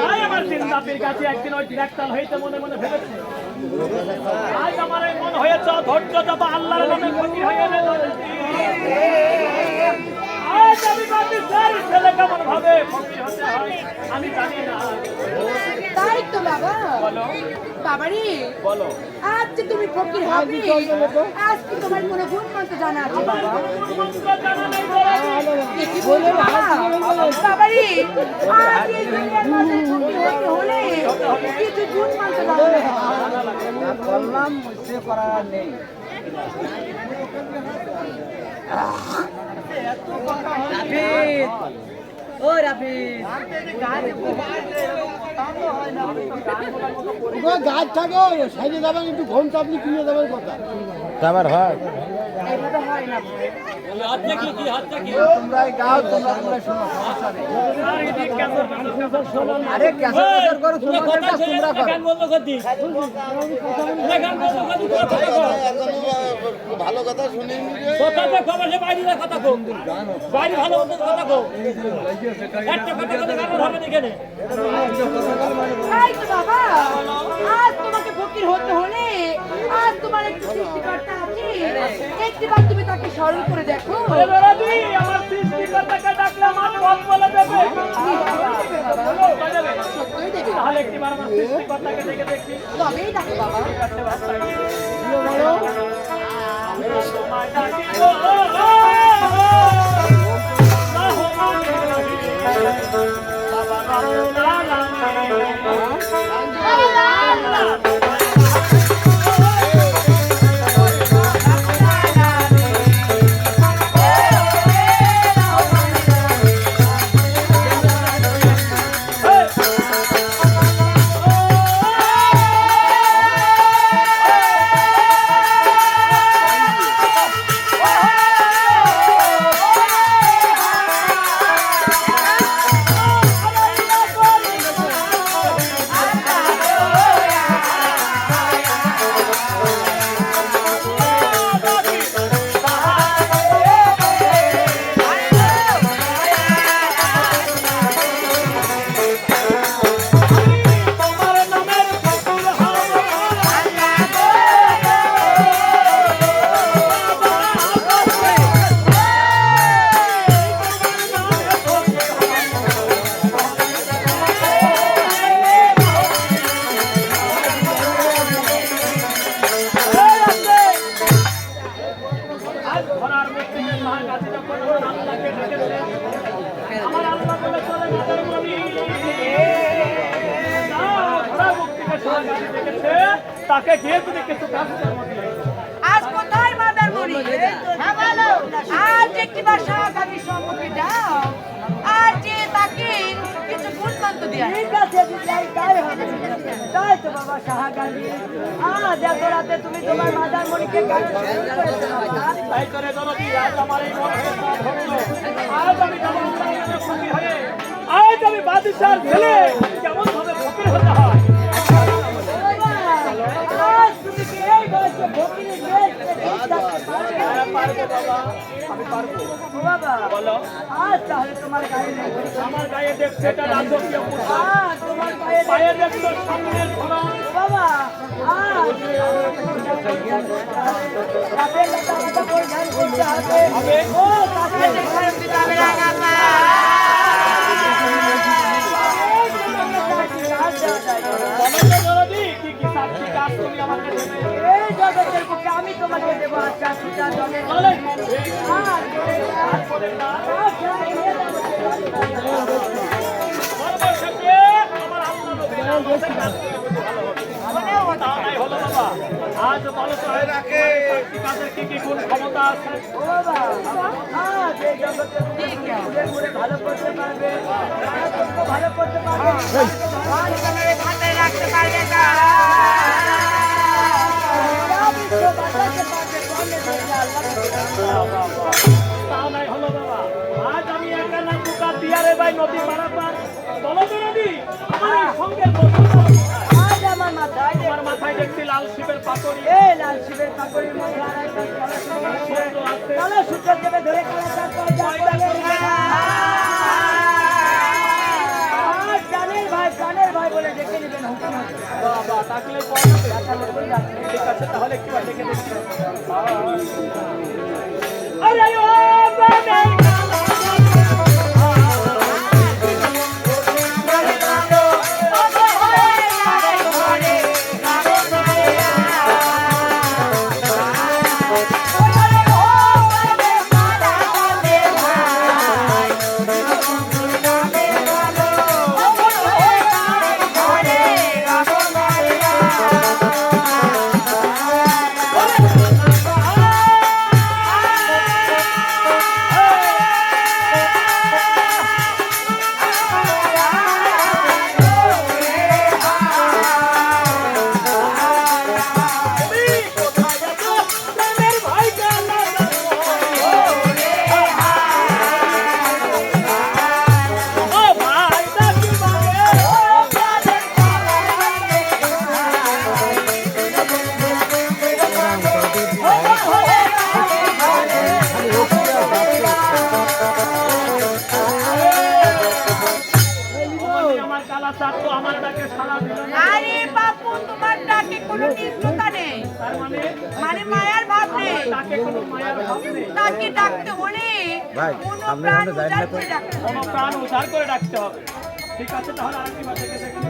তাই আমার দিন কাছে একদিন ওই ডাক্তার হইতে মনে মনে ভেবেছে। আজ আমার মন হয়েছে ধৈর্য যাবা আল্লাহর নামে ক্ষতি হয়ে গেল আমি জানি না। তাই তো বাবা। বলো। বাবারে। বলো। আজ যে তুমি ফকির হবে আজ কি তোমার কোনো গুণ মন্ত্র জানা আছে? বাবা। বলো। বলছো বাবা? বাবারে আজ এই দুনিয়ার মাঝে ফকির হতে হলে কিছু গুণ মন্ত্র জানা বললাম সে করার নেই। রাফিদ ও রাফিদ গাছ থাকে সাইডে যাবেন একটু ঘুম চাপলি কিনে যাবেন কথা। এইভাবে হয়। ভালো কথা শুনি কথা তো খবর সে বাইরে কথা বাইরে ভালো কথা একটা কথা কথা হবে এখানে। তো বাবা আজ তোমাকে ফকির হতে হলে আজ তোমার একটু সৃষ্টিকর্তা একটিবার তুমি তাকে স্মরণ করে দেখো। বাবা তাকে গিয়ে তুমি কিছু কাজ আজ কোথায় মাদার মরি হ্যাঁ বলো। আজ একটিবার শাহগাদির সম্মুখে যাও। আর যে তাকে কিছু গুণ মন্ত্র দেয়া ঠিক আছে দিদি তাই হবে। তাই তো বাবা শাহাগালি আজ এত রাতে তুমি তোমার মাদার করেছ বাবা? তাই করে জনতি আজ আমার এই মন হয়ে আজ আমি আল্লাহর হয়ে আজ আমি বাদশার ছেলে। পারব। বলো। আমার গায়ে দেখছে এটা রাজকীয় তোমার গায়ে নেই। সামনের ঘোড়া। বাবা আজ রাতের লতা পাতা পরিধান করতে হবে। হবে। ও তাকে দেখার দিতে হবে। না ভালো হবে। তা নাই হলো বাবা। আজ বলো তো কি কি গুণ ক্ষমতা আছে ভালো করতে পারবে ভালো করতে পারবে ভালো করে মাথায় রাখতে পারবে আজ আমি একা না বুকা দিয়ারে ভাই নদী পারাপার বলো তো নদী আমার? আজ আমার মাথায় তোমার মাথায় দেখছি লাল শিবের পাথরি এই লাল শিবের পাকড়ির মধ্যে আর একটা কালো। কালো সূত্র চেপে ধরে কালাচার করে তাকে ডাকতে হলে ঠিক আছে তাহলে আরেকটি বাচ্চাকে দেখেন